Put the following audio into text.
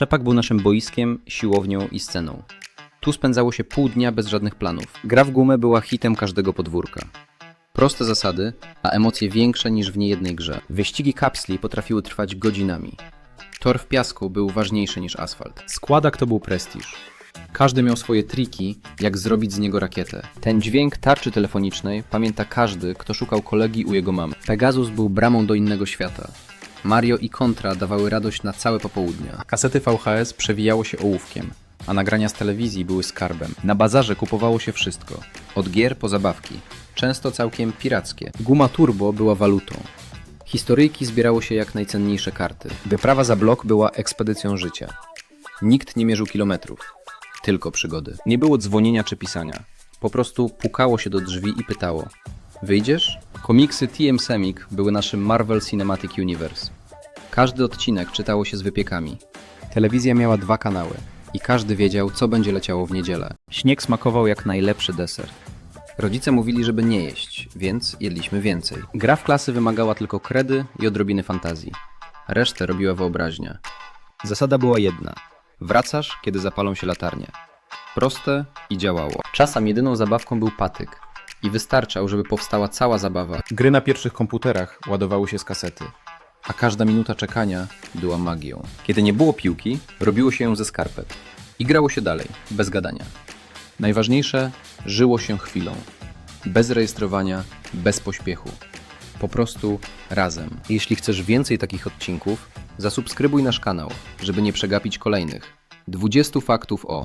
Rzepak był naszym boiskiem, siłownią i sceną. Tu spędzało się pół dnia bez żadnych planów. Gra w gumę była hitem każdego podwórka. Proste zasady, a emocje większe niż w niejednej grze. Wyścigi kapsli potrafiły trwać godzinami. Tor w piasku był ważniejszy niż asfalt. Składak to był prestiż. Każdy miał swoje triki, jak zrobić z niego rakietę. Ten dźwięk tarczy telefonicznej pamięta każdy, kto szukał kolegi u jego mamy. Pegasus był bramą do innego świata. Mario i Contra dawały radość na całe popołudnia. Kasety VHS przewijało się ołówkiem, a nagrania z telewizji były skarbem. Na bazarze kupowało się wszystko. Od gier po zabawki. Często całkiem pirackie. Guma turbo była walutą. Historyjki zbierało się jak najcenniejsze karty. Wyprawa za blok była ekspedycją życia. Nikt nie mierzył kilometrów. Tylko przygody. Nie było dzwonienia czy pisania. Po prostu pukało się do drzwi i pytało: Wyjdziesz? Komiksy TM Semik były naszym Marvel Cinematic Universe. Każdy odcinek czytało się z wypiekami. Telewizja miała dwa kanały i każdy wiedział, co będzie leciało w niedzielę. Śnieg smakował jak najlepszy deser. Rodzice mówili, żeby nie jeść, więc jedliśmy więcej. Gra w klasy wymagała tylko kredy i odrobiny fantazji. Resztę robiła wyobraźnia. Zasada była jedna. Wracasz, kiedy zapalą się latarnie. Proste i działało. Czasem jedyną zabawką był patyk. I wystarczał, żeby powstała cała zabawa. Gry na pierwszych komputerach ładowały się z kasety. A każda minuta czekania była magią. Kiedy nie było piłki, robiło się ją ze skarpet. I grało się dalej, bez gadania. Najważniejsze, żyło się chwilą. Bez rejestrowania, bez pośpiechu. Po prostu razem. Jeśli chcesz więcej takich odcinków, zasubskrybuj nasz kanał, żeby nie przegapić kolejnych 20 faktów o